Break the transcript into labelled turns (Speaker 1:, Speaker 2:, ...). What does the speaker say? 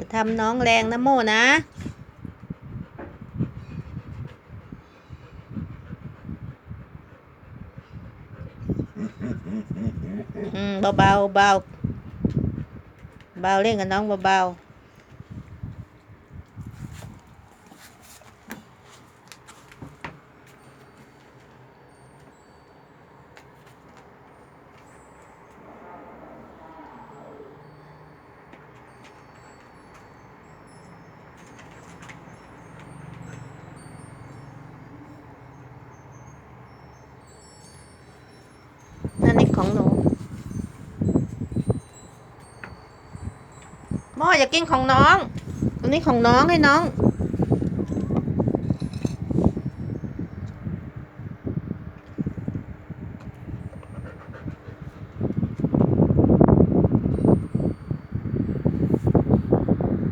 Speaker 1: อย่าทำน้องแรงนะโมนะอืมเบาเบาๆเบาเบาเล่นกับน้องเบาๆนั่นนี่ของหนู หม้ออย่ากินของน้อง ตัวนี้ของน้องให้น้อง